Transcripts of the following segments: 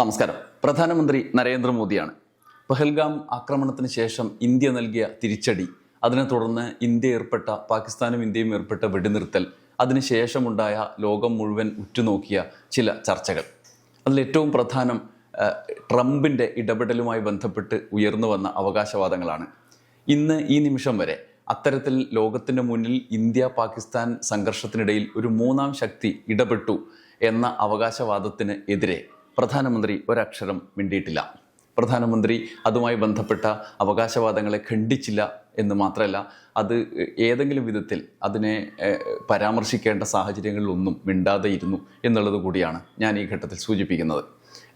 നമസ്കാരം. പ്രധാനമന്ത്രി നരേന്ദ്രമോദിയാണ്. പഹൽഗാം ആക്രമണത്തിന് ശേഷം ഇന്ത്യ നൽകിയ തിരിച്ചടി അതിനെ തുടർന്ന് ഇന്ത്യ ഏർപ്പെട്ട പാകിസ്ഥാനും ഇന്ത്യയും ഏർപ്പെട്ട വെടിനിർത്തൽ അതിനുശേഷമുണ്ടായ ലോകം മുഴുവൻ ഉറ്റുനോക്കിയ ചില ചർച്ചകൾ. അതിലേറ്റവും പ്രധാനം ട്രംപിന്റെ ഇടപെടലുമായി ബന്ധപ്പെട്ട് ഉയർന്നു വന്ന അവകാശവാദങ്ങളാണ്. ഇന്ന് ഈ നിമിഷം വരെ അത്തരത്തിൽ ലോകത്തിന്റെ മുന്നിൽ ഇന്ത്യ പാകിസ്ഥാൻ സംഘർഷത്തിനിടയിൽ ഒരു മൂന്നാം ശക്തി ഇടപെട്ടു എന്ന അവകാശവാദത്തിന് എതിരെ പ്രധാനമന്ത്രി ഒരക്ഷരം മിണ്ടിയിട്ടില്ല. പ്രധാനമന്ത്രി അതുമായി ബന്ധപ്പെട്ട അവകാശവാദങ്ങളെ ഖണ്ഡിച്ചില്ല എന്ന് മാത്രമല്ല അത് ഏതെങ്കിലും വിധത്തിൽ അതിനെ പരാമർശിക്കേണ്ട സാഹചര്യങ്ങളിലൊന്നും മിണ്ടാതെ ഇരുന്നു എന്നുള്ളത് കൂടിയാണ് ഞാൻ ഈ ഘട്ടത്തിൽ സൂചിപ്പിക്കുന്നത്.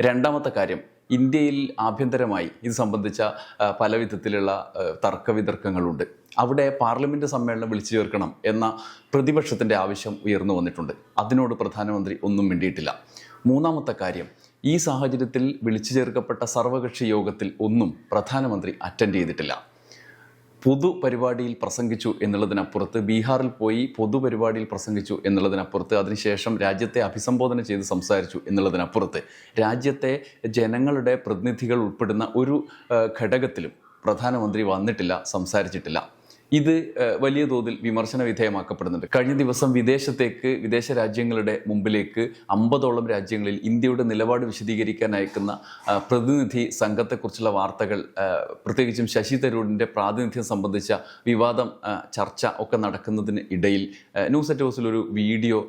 രണ്ടാമത്തെ കാര്യം ഇന്ത്യയിൽ ആഭ്യന്തരമായി ഇത് സംബന്ധിച്ച പല വിധത്തിലുള്ള തർക്കവിതർക്കങ്ങളുണ്ട്. അവിടെ പാർലമെന്റ് സമ്മേളനം വിളിച്ചു ചേർക്കണം എന്ന പ്രതിപക്ഷത്തിന്റെ ആവശ്യം ഉയർന്നു വന്നിട്ടുണ്ട്. അതിനോട് പ്രധാനമന്ത്രി ഒന്നും മിണ്ടിയിട്ടില്ല. മൂന്നാമത്തെ കാര്യം ഈ സാഹചര്യത്തിൽ വിളിച്ചു ചേർക്കപ്പെട്ട സർവകക്ഷി യോഗത്തിൽ ഒന്നും പ്രധാനമന്ത്രി അറ്റൻഡ് ചെയ്തിട്ടില്ല. പൊതുപരിപാടിയിൽ പ്രസംഗിച്ചു എന്നുള്ളതിനപ്പുറത്ത് ബീഹാറിൽ പോയി പൊതുപരിപാടിയിൽ പ്രസംഗിച്ചു എന്നുള്ളതിനപ്പുറത്ത് അതിനുശേഷം രാജ്യത്തെ അഭിസംബോധന ചെയ്ത് സംസാരിച്ചു എന്നുള്ളതിനപ്പുറത്ത് രാജ്യത്തെ ജനങ്ങളുടെ പ്രതിനിധികൾ ഉൾപ്പെടുന്ന ഒരു ഘടകത്തിലും പ്രധാനമന്ത്രി വന്നിട്ടില്ല സംസാരിച്ചിട്ടില്ല. ഇത് വലിയ തോതിൽ വിമർശന വിധേയമാക്കപ്പെടുന്നുണ്ട്. കഴിഞ്ഞ ദിവസം വിദേശത്തേക്ക് വിദേശ രാജ്യങ്ങളുടെ മുമ്പിലേക്ക് അമ്പതോളം രാജ്യങ്ങളിൽ ഇന്ത്യയുടെ നിലപാട് വിശദീകരിക്കാൻ അയക്കുന്ന പ്രതിനിധി സംഘത്തെക്കുറിച്ചുള്ള വാർത്തകൾ പ്രത്യേകിച്ചും ശശി തരൂരിന്റെ പ്രാതിനിധ്യം സംബന്ധിച്ച വിവാദം ചർച്ച ഒക്കെ നടക്കുന്നതിന് ഇടയിൽ ന്യൂസ് അറ്റ് ഹൗസിൽ ഒരു വീഡിയോ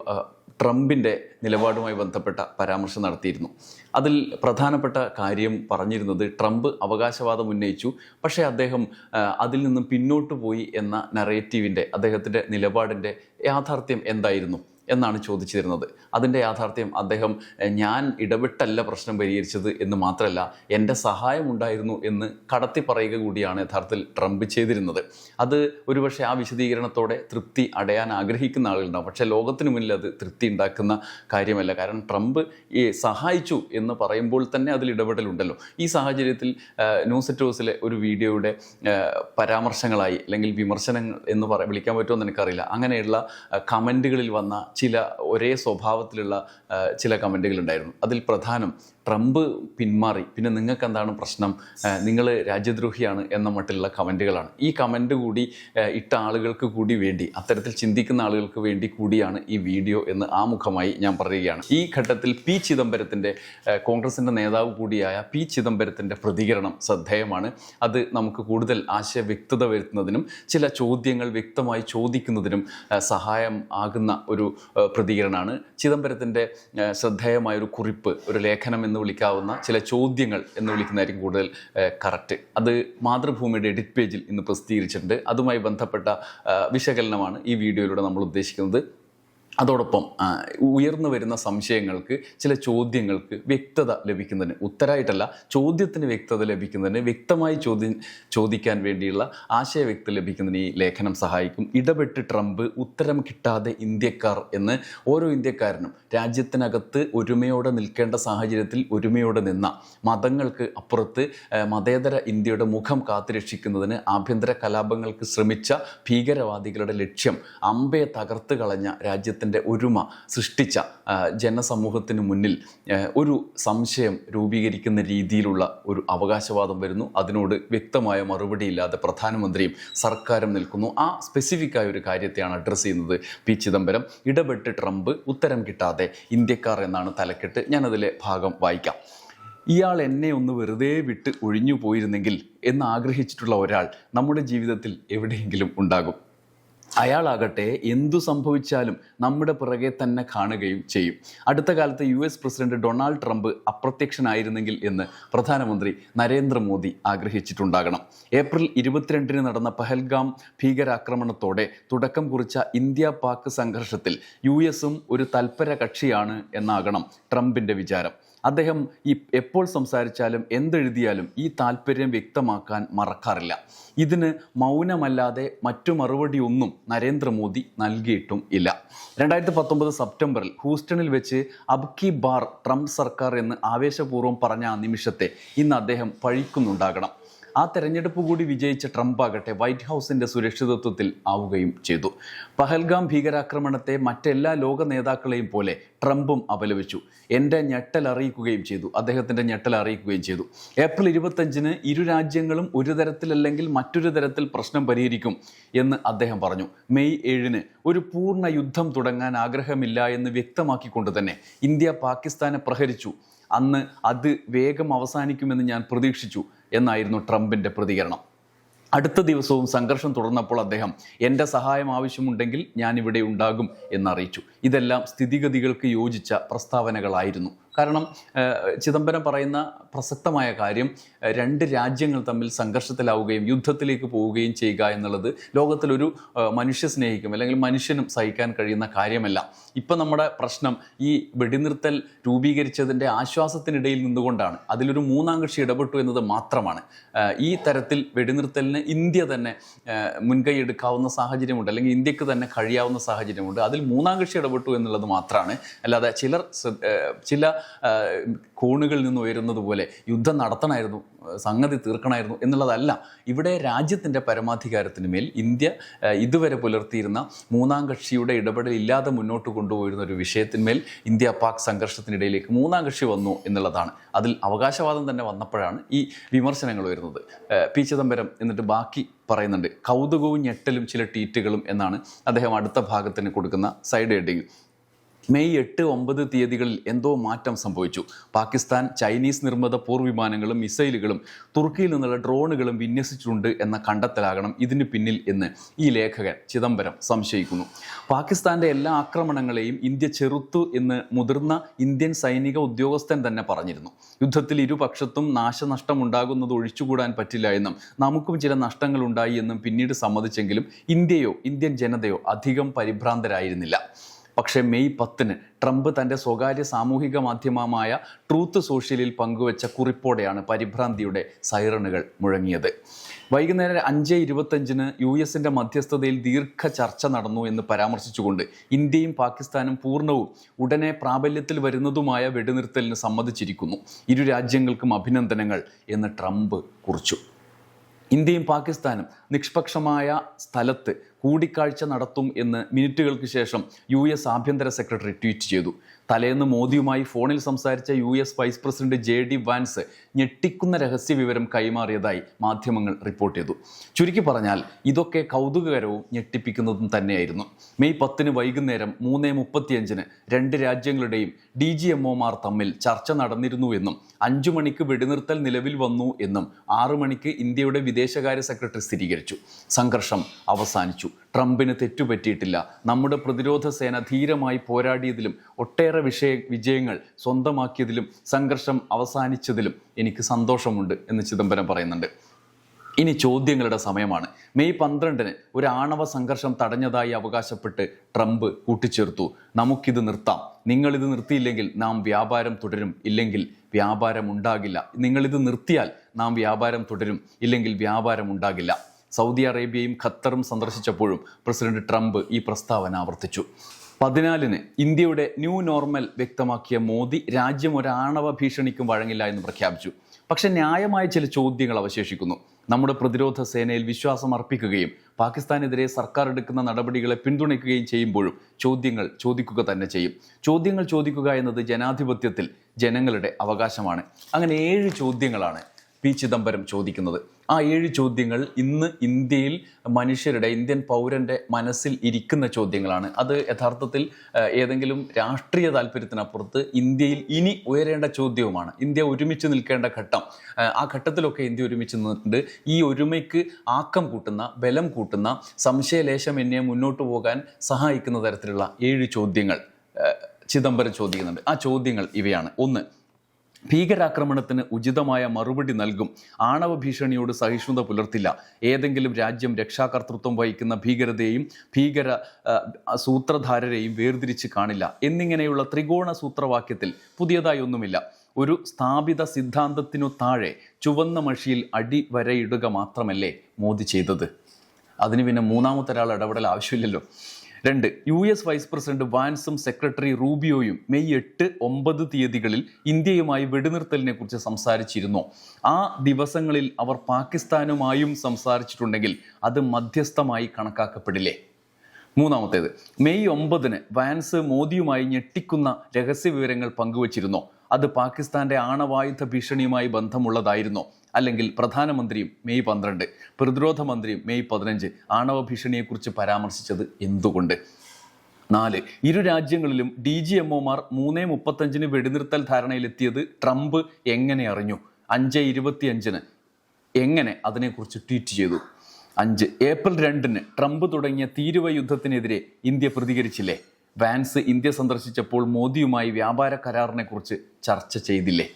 ട്രംപിന്റെ നിലപാടുമായി ബന്ധപ്പെട്ട പരാമർശം നടത്തിയിരുന്നു. അതിൽ പ്രധാനപ്പെട്ട കാര്യം പറഞ്ഞിരുന്നത് ട്രംപ് അവകാശവാദം ഉന്നയിച്ചു. പക്ഷേ അദ്ദേഹം അതിൽ നിന്നും പിന്നോട്ട് പോയി എന്ന നറേറ്റീവിന്റെ അദ്ദേഹത്തിന്റെ നിലപാടിന്റെ യാഥാർത്ഥ്യം എന്തായിരുന്നു? എന്നാണ് ചോദിച്ചിരുന്നത്. അതിന്റെ യാഥാർത്ഥ്യം അദ്ദേഹം ഞാൻ ഇടപെട്ടല്ല പ്രശ്നം പരിഹരിച്ചത് എന്ന് മാത്രമല്ല എന്റെ സഹായം ഉണ്ടായിരുന്നു എന്ന് കടത്തി പറയുക കൂടിയാണ് യഥാർത്ഥത്തിൽ ട്രംപ് ചെയ്തിരുന്നത്. അത് ഒരുപക്ഷെ ആ വിശദീകരണത്തോടെ തൃപ്തി അടയാൻ ആഗ്രഹിക്കുന്ന ആളുകളുണ്ടാവും. പക്ഷേ ലോകത്തിന് മുന്നിൽ അത് തൃപ്തി ഉണ്ടാക്കുന്ന കാര്യമല്ല. കാരണം ട്രംപ് ഈ സഹായിച്ചു എന്ന് പറയുമ്പോൾ തന്നെ അതിൽ ഇടപെടലുണ്ടല്ലോ. ഈ സാഹചര്യത്തിൽ ന്യൂസെറ്റോസിലെ ഒരു വീഡിയോയുടെ പരാമർശങ്ങളായി അല്ലെങ്കിൽ വിമർശനങ്ങൾ എന്ന് പറ വിളിക്കാൻ പറ്റുമോ എന്ന് എനിക്കറിയില്ല. അങ്ങനെയുള്ള കമന്റുകളിൽ വന്ന ചില ഒരേ സ്വഭാവത്തിലുള്ള ചില കമന്റുകൾ ഉണ്ടായിരുന്നു അതിൽ പ്രധാനം ട്രംപ് പിന്മാറി. പിന്നെ നിങ്ങൾക്ക് എന്താണ് പ്രശ്നം നിങ്ങൾ രാജ്യദ്രോഹിയാണ് എന്ന മട്ടിലുള്ള കമന്റുകളാണ് ഈ കമന്റ് കൂടി ഇട്ട ആളുകൾക്ക് കൂടി വേണ്ടി അത്തരത്തിൽ ചിന്തിക്കുന്ന ആളുകൾക്ക് വേണ്ടി കൂടിയാണ് ഈ വീഡിയോ എന്ന് ആമുഖമായി ഞാൻ പറയുകയാണ്. ഈ ഘട്ടത്തിൽ പി ചിദംബരത്തിന്റെ കോൺഗ്രസിന്റെ നേതാവ് കൂടിയായ പി ചിദംബരത്തിന്റെ പ്രതികരണം ശ്രദ്ധേയമാണ്. അത് നമുക്ക് കൂടുതൽ ആശയ വ്യക്തത വരുത്തുന്നതിനും ചില ചോദ്യങ്ങൾ വ്യക്തമായി ചോദിക്കുന്നതിനും സഹായം ആകുന്ന ഒരു പ്രതികരണമാണ്. ചിദംബരത്തിന്റെ ശ്രദ്ധേയമായൊരു കുറിപ്പ് ഒരു ലേഖനം എന്ന് വിളിക്കാവുന്ന ചില ചോദ്യങ്ങൾ എന്ന് വിളിക്കുന്നതായിരിക്കും കൂടുതൽ കറക്റ്റ് അത് മാതൃഭൂമിയുടെ എഡിറ്റ് പേജിൽ ഇന്ന് പ്രസിദ്ധീകരിച്ചിട്ടുണ്ട്. അതുമായി ബന്ധപ്പെട്ട വിശകലനമാണ് ഈ വീഡിയോയിലൂടെ നമ്മൾ ഉദ്ദേശിക്കുന്നത്. അതോടൊപ്പം ഉയർന്നു വരുന്ന സംശയങ്ങൾക്ക് ചില ചോദ്യങ്ങൾക്ക് വ്യക്തത ലഭിക്കുന്നതിന് ഉത്തരായിട്ടല്ല ചോദ്യത്തിന് വ്യക്തത ലഭിക്കുന്നതിന് വ്യക്തമായി ചോദ്യം ചോദിക്കാൻ വേണ്ടിയുള്ള ആശയ വ്യക്തത ലഭിക്കുന്നതിന് ഈ ലേഖനം സഹായിക്കും. ഇടപെട്ട് ട്രംപ് ഉത്തരം കിട്ടാതെ ഇന്ത്യക്കാർ എന്ന് ഓരോ ഇന്ത്യക്കാരനും രാജ്യത്തിനകത്ത് ഒരുമയോടെ നിൽക്കേണ്ട സാഹചര്യത്തിൽ ഒരുമയോടെ നിന്ന മതങ്ങൾക്ക് അപ്പുറത്ത് മതേതര ഇന്ത്യയുടെ മുഖം കാത്തുരക്ഷിക്കുന്നതിന് ആഭ്യന്തര കലാപങ്ങൾക്ക് ശ്രമിച്ച ഭീകരവാദികളുടെ ലക്ഷ്യം അമ്പയെ തകർത്ത് കളഞ്ഞ രാജ്യത്തിന്റെ ഒരുമ സൃഷ്ടിച്ച ജനസമൂഹത്തിന് മുന്നിൽ ഒരു സംശയം രൂപീകരിക്കുന്ന രീതിയിലുള്ള ഒരു അവകാശവാദം വരുന്നു. അതിനോട് വ്യക്തമായ മറുപടിയില്ലാതെ പ്രധാനമന്ത്രിയും സർക്കാരും നിൽക്കുന്നു. ആ സ്പെസിഫിക് ആയ ഒരു കാര്യത്തെയാണ് അഡ്രസ്സ് ചെയ്യുന്നത് പി ചിദംബരം. ഇടപെട്ട് ട്രംപ് ഉത്തരം കിട്ടാതെ ഇന്ത്യക്കാർ എന്നാണ് തലക്കെട്ട്. ഞാനതിലെ ഭാഗം വായിക്കാം. ഇയാൾ എന്നെ ഒന്ന് വെറുതെ വിട്ട് ഒഴിഞ്ഞു പോയിരുന്നെങ്കിൽ എന്ന് ആഗ്രഹിച്ചിട്ടുള്ള ഒരാൾ നമ്മുടെ ജീവിതത്തിൽ എവിടെയെങ്കിലും ഉണ്ടാകും. അയാളാകട്ടെ എന്തു സംഭവിച്ചാലും നമ്മുടെ പിറകെ തന്നെ കാണുകയും ചെയ്യും. അടുത്ത കാലത്ത് U S president Donald Trump അപ്രത്യക്ഷനായിരുന്നെങ്കിൽ എന്ന് പ്രധാനമന്ത്രി നരേന്ദ്രമോദി ആഗ്രഹിച്ചിട്ടുണ്ടാകണം. ഏപ്രിൽ ഇരുപത്തിരണ്ടിന് നടന്ന പഹൽഗാം ഭീകരാക്രമണത്തോടെ തുടക്കം കുറിച്ച ഇന്ത്യ പാക് സംഘർഷത്തിൽ യു എസും ഒരു തൽപര കക്ഷിയാണ് എന്നാകണം ട്രംപിന്റെ വിചാരം. അദ്ദേഹം ഈ എപ്പോൾ സംസാരിച്ചാലും എന്തെഴുതിയാലും ഈ താല്പര്യം വ്യക്തമാക്കാൻ മറക്കാറില്ല. ഇതിന് മൗനമല്ലാതെ മറ്റു മറുപടിയൊന്നും നരേന്ദ്രമോദി നൽകിയിട്ടും ഇല്ല. രണ്ടായിരത്തി പത്തൊമ്പത് സെപ്റ്റംബറിൽ ഹൂസ്റ്റണിൽ വെച്ച് അബ്കി ബാർ ട്രംപ് സർക്കാർ എന്ന് ആവേശപൂർവം പറഞ്ഞ ആ നിമിഷത്തെ ഇന്ന് അദ്ദേഹം പഴിക്കുന്നുണ്ടാകണം. ആ തെരഞ്ഞെടുപ്പ് കൂടി വിജയിച്ച ട്രംപ് ആകട്ടെ വൈറ്റ് ഹൗസിന്റെ സുരക്ഷിതത്വത്തിൽ ആവുകയും ചെയ്തു. പഹൽഗാം ഭീകരാക്രമണത്തെ മറ്റെല്ലാ ലോക നേതാക്കളെയും പോലെ ട്രംപും അപലപിച്ചു. എന്റെ ഞെട്ടൽ അറിയിക്കുകയും ചെയ്തു. അദ്ദേഹത്തിന്റെ ഞെട്ടൽ അറിയിക്കുകയും ചെയ്തു. ഏപ്രിൽ ഇരുപത്തഞ്ചിന് ഇരു രാജ്യങ്ങളും ഒരു തരത്തിലല്ലെങ്കിൽ മറ്റൊരു തരത്തിൽ പ്രശ്നം പരിഹരിക്കും എന്ന് അദ്ദേഹം പറഞ്ഞു. മെയ് ഏഴിന് ഒരു പൂർണ യുദ്ധം തുടങ്ങാൻ ആഗ്രഹമില്ല എന്ന് വ്യക്തമാക്കിക്കൊണ്ട് തന്നെ ഇന്ത്യ പാകിസ്ഥാനെ പ്രഹരിച്ചു. അന്ന് അത് വേഗം അവസാനിക്കുമെന്ന് ഞാൻ പ്രതീക്ഷിച്ചു. എന്നായിരുന്നു ട്രംപിന്റെ പ്രതികരണം. അടുത്ത ദിവസവും സംഘർഷം തുടർന്നപ്പോൾ അദ്ദേഹം എന്റെ സഹായം ആവശ്യമുണ്ടെങ്കിൽ ഞാൻ ഇവിടെ ഉണ്ടാകും എന്നറിയിച്ചു. ഇതെല്ലാം സ്ഥിതിഗതികൾക്ക് യോജിച്ച പ്രസ്താവനകളായിരുന്നു. കാരണം ചിദംബരം പറയുന്ന പ്രസക്തമായ കാര്യം രണ്ട് രാജ്യങ്ങൾ തമ്മിൽ സംഘർഷത്തിലാവുകയും യുദ്ധത്തിലേക്ക് പോവുകയും ചെയ്യുക എന്നുള്ളത് ലോകത്തിലൊരു മനുഷ്യ സ്നേഹിക്കും അല്ലെങ്കിൽ മനുഷ്യനും സഹിക്കാൻ കഴിയുന്ന കാര്യമല്ല. ഇപ്പം നമ്മുടെ പ്രശ്നം ഈ വെടിനിർത്തൽ രൂപീകരിച്ചതിന്റെ ആശ്വാസത്തിനിടയിൽ നിന്നുകൊണ്ടാണ്. അതിലൊരു മൂന്നാം കക്ഷി ഇടപെട്ടു എന്നത് മാത്രമാണ്. ഈ തരത്തിൽ വെടിനിർത്തലിന് ഇന്ത്യ തന്നെ മുൻകൈ എടുക്കാവുന്ന സാഹചര്യമുണ്ട് അല്ലെങ്കിൽ ഇന്ത്യയ്ക്ക് തന്നെ കഴിയാവുന്ന സാഹചര്യമുണ്ട്. അതിൽ മൂന്നാം കക്ഷി ഇടപെട്ടു എന്നുള്ളത് മാത്രമാണ്. അല്ലാതെ ചിലർ ചില കോണുകളിൽ നിന്ന് ഉയരുന്നത് പോലെ യുദ്ധം നടത്തണമായിരുന്നു സംഗതി തീർക്കണമായിരുന്നു എന്നുള്ളതല്ല. ഇവിടെ രാജ്യത്തിന്റെ പരമാധികാരത്തിന് മേൽ ഇന്ത്യ ഇതുവരെ പുലർത്തിയിരുന്ന മൂന്നാം കക്ഷിയുടെ ഇടപെടൽ ഇല്ലാതെ മുന്നോട്ട് കൊണ്ടുപോയിരുന്ന ഒരു വിഷയത്തിന്മേൽ ഇന്ത്യ പാക് സംഘർഷത്തിനിടയിലേക്ക് മൂന്നാം കക്ഷി വന്നു എന്നുള്ളതാണ്. അതിൽ അവകാശവാദം തന്നെ വന്നപ്പോഴാണ് ഈ വിമർശനങ്ങൾ വരുന്നത്. പി ചിദംബരം എന്നിട്ട് ബാക്കി പറയുന്നുണ്ട് കൗതുകവും ഞെട്ടലും ചില ട്വീറ്റുകളും എന്നാണ് അദ്ദേഹം അടുത്ത ഭാഗത്തിന് കൊടുക്കുന്ന സൈഡ് ഹെഡിങ്. മെയ് എട്ട് ഒമ്പത് തീയതികളിൽ എന്തോ മാറ്റം സംഭവിച്ചു. പാകിസ്ഥാൻ ചൈനീസ് നിർമ്മിത പോർവിമാനങ്ങളും മിസൈലുകളും തുർക്കിയിൽ നിന്നുള്ള ഡ്രോണുകളും വിന്യസിച്ചിട്ടുണ്ട് എന്ന കണ്ടെത്തലാകണം ഇതിന് പിന്നിൽ എന്ന് ഈ ലേഖകൻ ചിദംബരം സംശയിക്കുന്നു. പാകിസ്ഥാന്റെ എല്ലാ ആക്രമണങ്ങളെയും ഇന്ത്യ ചെറുത്തു എന്ന് മുതിർന്ന ഇന്ത്യൻ സൈനിക ഉദ്യോഗസ്ഥൻ തന്നെ പറഞ്ഞിരുന്നു. യുദ്ധത്തിൽ ഇരുപക്ഷത്തും നാശനഷ്ടം ഉണ്ടാകുന്നത് ഒഴിച്ചുകൂടാൻ പറ്റില്ല എന്നും നമുക്കും ചില നഷ്ടങ്ങൾ ഉണ്ടായി എന്നും പിന്നീട് സമ്മതിച്ചെങ്കിലും ഇന്ത്യയോ ഇന്ത്യൻ ജനതയോ അധികം പരിഭ്രാന്തരായിരുന്നില്ല. പക്ഷേ മെയ് പത്തിന് ട്രംപ് തന്റെ സ്വകാര്യ സാമൂഹിക മാധ്യമമായ ട്രൂത്ത് സോഷ്യലിൽ പങ്കുവച്ച കുറിപ്പോടെയാണ് പരിഭ്രാന്തിയുടെ സൈറണുകൾ മുഴങ്ങിയത്. വൈകുന്നേരം അഞ്ച് ഇരുപത്തഞ്ചിന് യു എസിന്റെ മധ്യസ്ഥതയിൽ ദീർഘ ചർച്ച നടന്നു എന്ന് പരാമർശിച്ചുകൊണ്ട് ഇന്ത്യയും പാകിസ്ഥാനും പൂർണവും ഉടനെ പ്രാബല്യത്തിൽ വരുന്നതുമായ വെടിനിർത്തലിന് സമ്മതിച്ചിരിക്കുന്നു. ഇരു രാജ്യങ്ങൾക്കും അഭിനന്ദനങ്ങൾ എന്ന് ട്രംപ് കുറിച്ചു. ഇന്ത്യയും പാകിസ്ഥാനും നിഷ്പക്ഷമായ സ്ഥലത്ത് കൂടിക്കാഴ്ച നടത്തും എന്ന് മിനിറ്റുകൾക്ക് ശേഷം യു എസ് ആഭ്യന്തര സെക്രട്ടറി ട്വീറ്റ് ചെയ്തു. തലേന്ന് മോദിയുമായി ഫോണിൽ സംസാരിച്ച U S vice president J D Vance ഞെട്ടിക്കുന്ന രഹസ്യ വിവരം കൈമാറിയതായി മാധ്യമങ്ങൾ റിപ്പോർട്ട് ചെയ്തു. ചുരുക്കി പറഞ്ഞാൽ ഇതൊക്കെ കൗതുകകരവും ഞെട്ടിപ്പിക്കുന്നതും തന്നെയായിരുന്നു. മെയ് പത്തിന് വൈകുന്നേരം മൂന്ന് മുപ്പത്തിയഞ്ചിന് രണ്ട് രാജ്യങ്ങളുടെയും ഡി ജി എംഒമാർ തമ്മിൽ ചർച്ച നടന്നിരുന്നുവെന്നും അഞ്ചു മണിക്ക് വെടിനിർത്തൽ നിലവിൽ വന്നു എന്നും ആറു മണിക്ക് ഇന്ത്യയുടെ വിദേശകാര്യ സെക്രട്ടറി സ്ഥിരീകരിച്ചു. സംഘർഷം അവസാനിച്ചു. ട്രംപിന് തെറ്റുപറ്റിയിട്ടില്ല. നമ്മുടെ പ്രതിരോധ സേന ധീരമായി പോരാടിയതിലും ഒട്ടേറെ വിഷയ വിജയങ്ങൾ സ്വന്തമാക്കിയതിലും സംഘർഷം അവസാനിച്ചതിലും എനിക്ക് സന്തോഷമുണ്ട് എന്ന് ചിദംബരം പറയുന്നുണ്ട്. ഇനി ചോദ്യങ്ങളുടെ സമയമാണ്. മെയ് പന്ത്രണ്ടിന് ഒരു ആണവ സംഘർഷം തടഞ്ഞതായി അവകാശപ്പെട്ട് ട്രംപ് കൂട്ടിച്ചേർത്തു. നമുക്കിത് നിർത്താം. നിങ്ങളിത് നിർത്തിയില്ലെങ്കിൽ നാം വ്യാപാരം തുടരും. ഇല്ലെങ്കിൽ വ്യാപാരം ഉണ്ടാകില്ല. നിങ്ങളിത് നിർത്തിയാൽ നാം വ്യാപാരം തുടരും. ഇല്ലെങ്കിൽ വ്യാപാരം ഉണ്ടാകില്ല. സൗദി അറേബ്യയും ഖത്തറും സന്ദർശിച്ചപ്പോഴും പ്രസിഡന്റ് ട്രംപ് ഈ പ്രസ്താവന ആവർത്തിച്ചു. പതിനാലിന് ഇന്ത്യയുടെ ന്യൂ നോർമൽ വ്യക്തമാക്കിയ മോദി രാജ്യം ഒരാണവ ഭീഷണിക്കും വഴങ്ങില്ല എന്ന് പ്രഖ്യാപിച്ചു. പക്ഷെ ന്യായമായ ചില ചോദ്യങ്ങൾ അവശേഷിക്കുന്നു. നമ്മുടെ പ്രതിരോധ സേനയിൽ വിശ്വാസം അർപ്പിക്കുകയും പാകിസ്ഥാനെതിരെ സർക്കാർ എടുക്കുന്ന നടപടികളെ പിന്തുണയ്ക്കുകയും ചെയ്യുമ്പോഴും ചോദ്യങ്ങൾ ചോദിക്കുക തന്നെ ചെയ്യും. ചോദ്യങ്ങൾ ചോദിക്കുക എന്നത് ജനാധിപത്യത്തിൽ ജനങ്ങളുടെ അവകാശമാണ്. അങ്ങനെ ഏഴ് ചോദ്യങ്ങളാണ് പി ചിദംബരം ചോദിക്കുന്നത്. ആ ഏഴ് ചോദ്യങ്ങൾ ഇന്ന് ഇന്ത്യയിൽ മനുഷ്യരുടെ ഇന്ത്യൻ പൗരന്റെ മനസ്സിൽ ഇരിക്കുന്ന ചോദ്യങ്ങളാണ്. അത് യഥാർത്ഥത്തിൽ ഏതെങ്കിലും രാഷ്ട്രീയ താല്പര്യത്തിനപ്പുറത്ത് ഇന്ത്യയിൽ ഇനി ഉയരേണ്ട ചോദ്യവുമാണ്. ഇന്ത്യ ഒരുമിച്ച് നിൽക്കേണ്ട ഘട്ടം. ആ ഘട്ടത്തിലൊക്കെ ഇന്ത്യ ഒരുമിച്ച് നിന്നിട്ടുണ്ട്. ഈ ഒരുമയ്ക്ക് ആക്കം കൂട്ടുന്ന ബലം കൂട്ടുന്ന സംശയലേശം എന്നെ മുന്നോട്ട് പോകാൻ സഹായിക്കുന്ന തരത്തിലുള്ള ഏഴ് ചോദ്യങ്ങൾ ചിദംബരം ചോദിക്കുന്നുണ്ട്. ആ ചോദ്യങ്ങൾ ഇവയാണ്. ഒന്ന് ഭീകരാക്രമണത്തിന് ഉചിതമായ മറുപടി നൽകും. ആണവ ഭീഷണിയോട് സഹിഷ്ണുത പുലർത്തില്ല. ഏതെങ്കിലും രാജ്യം രക്ഷാകർത്തൃത്വം വഹിക്കുന്ന ഭീകരതയെയും ഭീകര സൂത്രധാരരെയും വേർതിരിച്ച് കാണില്ല. എന്നിങ്ങനെയുള്ള ത്രികോണ സൂത്രവാക്യത്തിൽ പുതിയതായി ഒന്നുമില്ല. ഒരു സ്ഥാപിത സിദ്ധാന്തത്തിനു താഴെ ചുവന്ന മഷിയിൽ അടിവരയിടുക മാത്രമല്ലേ മോദി ചെയ്തത്? അതിന് പിന്നെ മൂന്നാമത്തെ ഒരാൾ ഇടപെടൽ ആവശ്യമില്ലല്ലോ. രണ്ട് യു എസ് വൈസ് പ്രസിഡന്റ് വാൻസും സെക്രട്ടറി റൂബിയോയും മെയ് എട്ട് ഒമ്പത് തീയതികളിൽ ഇന്ത്യയുമായി വെടിനിർത്തലിനെ കുറിച്ച് സംസാരിച്ചിരുന്നു. ആ ദിവസങ്ങളിൽ അവർ പാകിസ്ഥാനുമായും സംസാരിച്ചിട്ടുണ്ടെങ്കിൽ അത് മധ്യസ്ഥമായി കണക്കാക്കപ്പെടില്ലേ? മൂന്നാമത്തേത് മെയ് ഒമ്പതിന് വാൻസ് മോദിയുമായി ഞെട്ടിക്കുന്ന രഹസ്യ വിവരങ്ങൾ പങ്കുവച്ചിരുന്നു. അത് പാകിസ്ഥാന്റെ ആണവായുധ ഭീഷണിയുമായി ബന്ധമുള്ളതായിരുന്നോ. അല്ലെങ്കിൽ പ്രധാനമന്ത്രിയും മെയ് പന്ത്രണ്ട് പ്രതിരോധ മന്ത്രിയും മെയ് പതിനഞ്ച് ആണവ ഭീഷണിയെക്കുറിച്ച് പരാമർശിച്ചത് എന്തുകൊണ്ട്? നാല് ഇരു രാജ്യങ്ങളിലും ഡി ജി എം ഒമാർ മൂന്ന് മുപ്പത്തഞ്ചിന് വെടിനിർത്തൽ ധാരണയിലെത്തിയത് ട്രംപ് എങ്ങനെ അറിഞ്ഞു? അഞ്ച് ഇരുപത്തിയഞ്ചിന് എങ്ങനെ അതിനെക്കുറിച്ച് ട്വീറ്റ് ചെയ്തു? അഞ്ച് ഏപ്രിൽ രണ്ടിന് ട്രംപ് തുടങ്ങിയ തീരുവ യുദ്ധത്തിനെതിരെ ഇന്ത്യ പ്രതികരിച്ചില്ലേ? വാൻസ് ഇന്ത്യ സന്ദർശിച്ചപ്പോൾ മോദിയുമായി വ്യാപാര കരാറിനെക്കുറിച്ച് ചർച്ച ചെയ്തില്ലേ?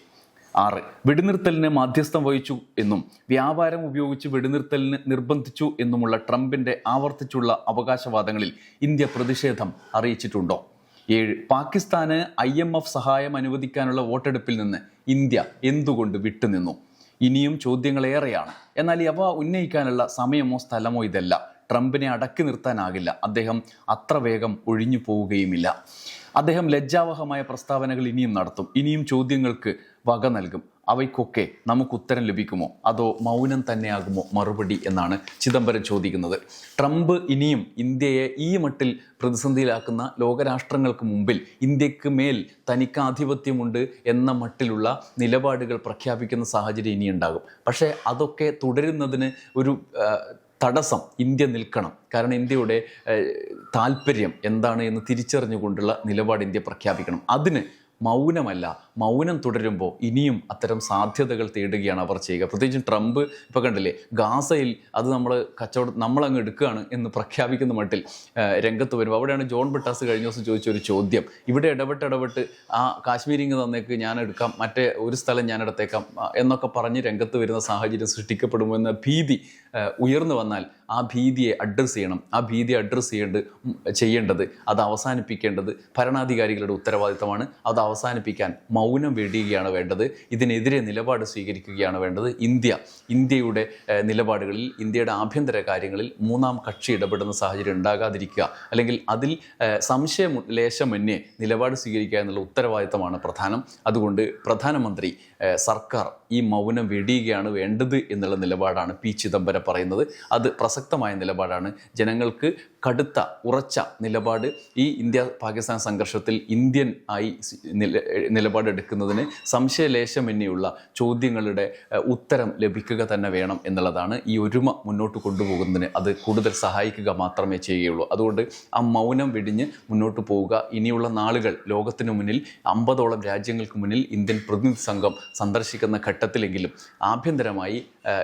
ആറ്. വെടിനിർത്തലിന് മധ്യസ്ഥം വഹിച്ചു എന്നും വ്യാപാരം ഉപയോഗിച്ച് വെടിനിർത്തലിന് നിർബന്ധിച്ചു എന്നുമുള്ള ട്രംപിന്റെ ആവർത്തിച്ചുള്ള അവകാശവാദങ്ങളിൽ ഇന്ത്യ പ്രതിഷേധം അറിയിച്ചിട്ടുണ്ടോ? ഏഴ്. പാകിസ്ഥാന് ഐ എം എഫ് സഹായം അനുവദിക്കാനുള്ള വോട്ടെടുപ്പിൽ നിന്ന് ഇന്ത്യ എന്തുകൊണ്ട് വിട്ടുനിന്നു? ഇനിയും ചോദ്യങ്ങളേറെയാണ്. എന്നാൽ അവ ഉന്നയിക്കാനുള്ള സമയമോ സ്ഥലമോ ഇതല്ല. ട്രംപിനെ അടക്കി നിർത്താനാകില്ല. അദ്ദേഹം അത്ര വേഗം ഒഴിഞ്ഞു പോവുകയുമില്ല അദ്ദേഹം ലജ്ജാവഹമായ പ്രസ്താവനകൾ ഇനിയും നടത്തും. ഇനിയും ചോദ്യങ്ങൾക്ക് വക നൽകും. അവയ്ക്കൊക്കെ നമുക്ക് ഉത്തരം ലഭിക്കുമോ? അതോ മൗനം തന്നെയാകുമോ മറുപടി എന്നാണ് ചിദംബരം ചോദിക്കുന്നത്. ട്രംപ് ഇനിയും ഇന്ത്യയെ ഈ മട്ടിൽ പ്രതിസന്ധിയിലാക്കുന്ന ലോകരാഷ്ട്രങ്ങൾക്ക് മുമ്പിൽ ഇന്ത്യയ്ക്ക് മേൽ തനിക്ക് ആധിപത്യമുണ്ട് എന്ന മട്ടിലുള്ള നിലപാടുകൾ പ്രഖ്യാപിക്കുന്ന സാഹചര്യം ഇനിയുണ്ടാകും. പക്ഷേ അതൊക്കെ തുടരുന്നതിന് ഒരു തടസ്സം ഇന്ത്യ നിൽക്കണം. കാരണം ഇന്ത്യയുടെ താല്പര്യം എന്താണ് എന്ന് തിരിച്ചറിഞ്ഞുകൊണ്ടുള്ള നിലപാട് ഇന്ത്യ പ്രഖ്യാപിക്കണം. അതിന് മൗനമല്ല മൗനം തുടരുമ്പോൾ ഇനിയും അത്തരം സാധ്യതകൾ തേടുകയാണ് അവർ ചെയ്യുക. പ്രത്യേകിച്ചും ട്രംപ് ഇപ്പോൾ കണ്ടില്ലേ ഗാസയിൽ അത് നമ്മൾ കച്ചവടം നമ്മളങ്ങ് എടുക്കുകയാണ് എന്ന് പ്രഖ്യാപിക്കുന്ന മട്ടിൽ രംഗത്ത് വരുമ്പോൾ അവിടെയാണ് ജോൺ ബിട്ടാസ് കഴിഞ്ഞ ദിവസം ചോദിച്ച ഒരു ചോദ്യം. ഇവിടെ ഇടപെട്ട് ഇടപെട്ട് ആ കാശ്മീരിങ് തന്നേക്ക് ഞാൻ എടുക്കാം മറ്റേ ഒരു സ്ഥലം ഞാൻ എടുത്തേക്കാം എന്നൊക്കെ പറഞ്ഞ് രംഗത്ത് വരുന്ന സാഹചര്യം സൃഷ്ടിക്കപ്പെടുമോ എന്ന ഭീതി ഉയർന്നു വന്നാൽ ആ ഭീതിയെ അഡ്രസ്സ് ചെയ്യണം. ആ ഭീതിയെ അഡ്രസ്സ് ചെയ്യേണ്ട ചെയ്യേണ്ടത് അത് അവസാനിപ്പിക്കേണ്ടത് ഭരണാധികാരികളുടെ ഉത്തരവാദിത്തമാണ്. അത് അവസാനിപ്പിക്കാൻ മൗനം വെടിയുകയാണ് വേണ്ടത്. ഇതിനെതിരെ നിലപാട് സ്വീകരിക്കുകയാണ് വേണ്ടത്. ഇന്ത്യ ഇന്ത്യയുടെ നിലപാടുകളിൽ ഇന്ത്യയുടെ ആഭ്യന്തര കാര്യങ്ങളിൽ മൂന്നാം കക്ഷി ഇടപെടുന്ന സാഹചര്യം ഉണ്ടാകാതിരിക്കുക. അല്ലെങ്കിൽ അതിൽ സംശയം ലേശമന്യേ നിലപാട് സ്വീകരിക്കുക എന്നുള്ള ഉത്തരവാദിത്തമാണ് പ്രധാനം. അതുകൊണ്ട് പ്രധാനമന്ത്രി സർക്കാർ ഈ മൗനം വെടിയുകയാണ് വേണ്ടത് എന്നുള്ള നിലപാടാണ് പി ചിദംബരം പറയുന്നത്. അത് പ്രസക്തമായ നിലപാടാണ്. ജനങ്ങൾക്ക് കടുത്ത ഉറച്ച നിലപാട് ഈ ഇന്ത്യ പാകിസ്ഥാൻ സംഘർഷത്തിൽ ഇന്ത്യൻ ആയി നില നിലപാടെടുക്കുന്നതിന് സംശയലേശമെന്നെയുള്ള ചോദ്യങ്ങളുടെ ഉത്തരം ലഭിക്കുക തന്നെ വേണം എന്നുള്ളതാണ് ഈ ഒരുമ മുന്നോട്ട് കൊണ്ടുപോകുന്നതിന് അത് കൂടുതൽ സഹായിക്കുക മാത്രമേ ചെയ്യുകയുള്ളൂ. അതുകൊണ്ട് ആ മൗനം വെടിഞ്ഞ് മുന്നോട്ട് പോവുക. ഇനിയുള്ള നാളുകൾ ലോകത്തിനു മുന്നിൽ അമ്പതോളം രാജ്യങ്ങൾക്ക് മുന്നിൽ ഇന്ത്യൻ പ്രതിനിധി സംഘം സന്ദർശിക്കുന്ന ഘട്ടത്തിലെങ്കിലും ആഭ്യന്തരമായി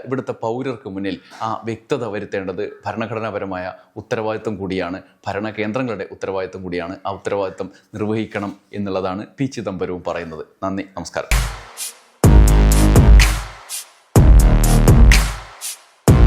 ഇവിടുത്തെ പൗരർക്ക് മുന്നിൽ ആ വ്യക്തത വരുത്തേണ്ടത് ഭരണഘടനാപരമായ ഉത്തരവാദിത്വം കൂടിയാണ് ഭരണകേന്ദ്രങ്ങളുടെ ഉത്തരവാദിത്വം കൂടിയാണ് ആ ഉത്തരവാദിത്വം നിർവഹിക്കണം എന്നുള്ളതാണ് പി ചിദംബരവും പറയുന്നത്. നന്ദി നമസ്കാരം.